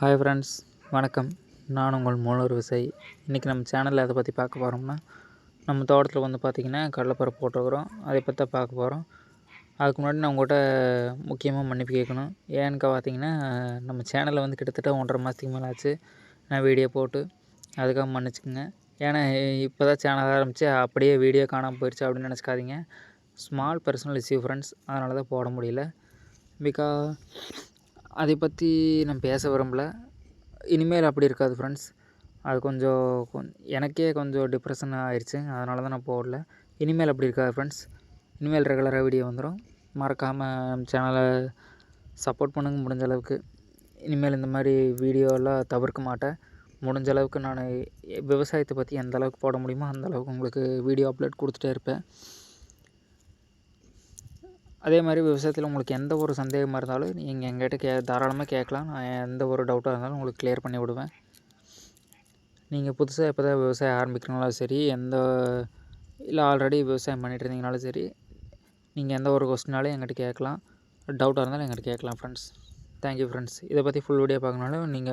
Hi friends வணக்கம். நான் உங்கள் மூலர் விசை. இன்றைக்கி நம்ம சேனலில் அதை பற்றி பார்க்க போகிறோம்னா நம்ம தோட்டத்தில் வந்து பார்த்திங்கன்னா கடலைப்பருப்பு போட்டிருக்குறோம். அதை பற்றி தான் பார்க்க போகிறோம் அதுக்கு முன்னாடி நான் உங்கள்கிட்ட முக்கியமாக மன்னிப்பு கேட்கணும். ஏன்னு பார்த்தீங்கன்னா நம்ம சேனலில் வந்து கிட்டத்தட்ட ஒன்றரை மாதத்துக்கு மேலே ஆச்சு. நான் வீடியோ போட்டு அதுக்காக மன்னிச்சுக்கோங்க. ஏன்னா இப்போ தான் சேனல் ஆரம்பித்து அப்படியே வீடியோ காணாமல் போயிடுச்சு அப்படின்னு நினச்சிக்காதீங்க. ஸ்மால் பர்சனல் இஷ்யூ ஃப்ரெண்ட்ஸ் அதனால தான் போட முடியல. பிகா அதை பற்றி நான் பேச விரும்பல. இனிமேல் அப்படி இருக்காது ஃப்ரெண்ட்ஸ் அது கொஞ்சம் கொஞ் எனக்கே கொஞ்சம் டிப்ரெஷன் ஆகிடுச்சு அதனால தான் நான் போடல. இனிமேல் அப்படி இருக்காது ஃப்ரெண்ட்ஸ் இனிமேல் ரெகுலராக வீடியோ வந்துடும் மறக்காமல் நம்ம சேனலை சப்போர்ட் பண்ணுங்க முடிஞ்ச அளவுக்கு. இனிமேல் இந்த மாதிரி வீடியோலாம் தவிர்க்க மாட்டேன். முடிஞ்ச அளவுக்கு நான் விவசாயத்தை பற்றி எந்த அளவுக்கு போட முடியுமோ அந்த அளவுக்கு உங்களுக்கு வீடியோ அப்லோட் கொடுத்துட்டே இருப்பேன். அதே மாதிரி விவசாயத்தில் உங்களுக்கு எந்த ஒரு சந்தேகமாக இருந்தாலும் நீங்கள் எங்கிட்ட கே தாராளமாக கேட்கலாம். நான் எந்த ஒரு டவுட்டாக இருந்தாலும் உங்களுக்கு கிளியர் பண்ணி விடுவேன். நீங்கள் புதுசாக இப்போ தான் விவசாயம் ஆரம்பிக்கிறனாலும் சரி எந்த இல்லை ஆல்ரெடி விவசாயம் பண்ணிகிட்டு இருந்தீங்கனாலும் சரி நீங்கள் எந்த ஒரு கொஸ்டினாலும் எங்கிட்ட கேட்கலாம். டவுட்டாக இருந்தாலும் எங்கிட்ட கேட்கலாம் ஃப்ரெண்ட்ஸ் தேங்க்யூ ஃப்ரெண்ட்ஸ் இதை பற்றி ஃபுல் வீடியோ பார்க்கணுனாலும் நீங்கள்